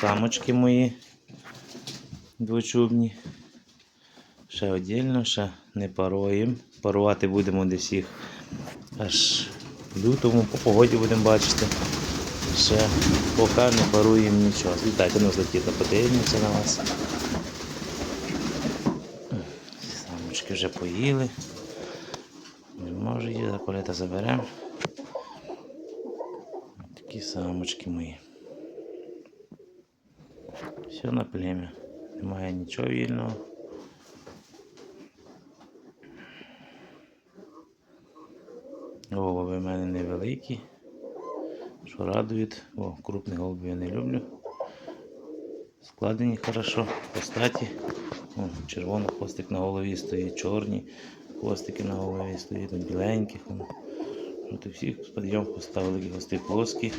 самочки мої двочубні. Ще віддільно, ще не паруємо. Парувати будемо десь їх аж в лютому, по погоді будемо бачити. Ще поки не паруємо нічого. Злітайте, ну злетіли, подивимося на вас. Самочки вже поїли. Не може їсти, колета заберемо. Такі самочки мої. Все на плем'я. Немає нічого вільного. Голови в мене невеликі. Що радують. О, крупних голубів я не люблю. Складені хорошо, постаті. О, червоний хвостик на голові стоїть, чорні хвостики на голові стоять, там біленьких. От всіх з підйом поставили хвости плоскі.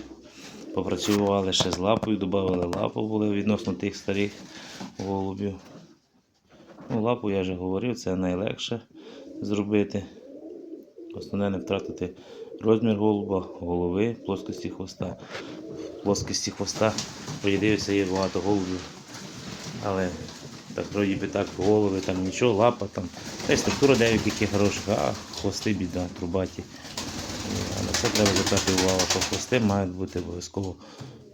Попрацювали ще з лапою, додали лапу були відносно тих старих голубів. Ну, лапу я вже говорив, це найлегше зробити. Основне не втратити розмір голуба, голови, плоскості хвоста. Плоскості хвоста, дивився, є багато голубів. Але так вроді би так голови, там нічого, лапа, там. Та й структура деяких є хороших, а хвости біда, трубаті. На це треба звертати увагу, що хвости мають бути обов'язково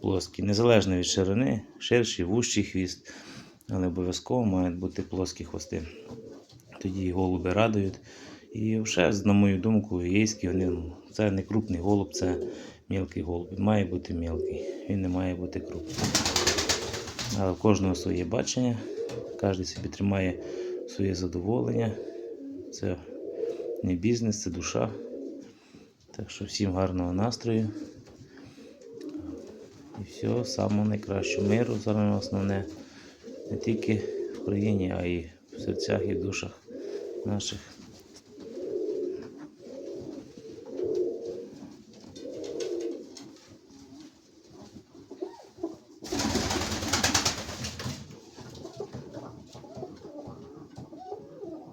плоскі. Незалежно від ширини, ширший, вущий хвіст, але обов'язково мають бути плоскі хвости. Тоді голуби радують. І вже, на мою думку, єйські, вони, ну, це не крупний голуб, це мілкий голуб. Він має бути мілкий, він не має бути крупний. Але в кожного своє бачення, кожен собі тримає своє задоволення. Це не бізнес, це душа. Так що всім гарного настрою. І всього самого найкращого миру, саме основне, не тільки в країні, а й в серцях і душах наших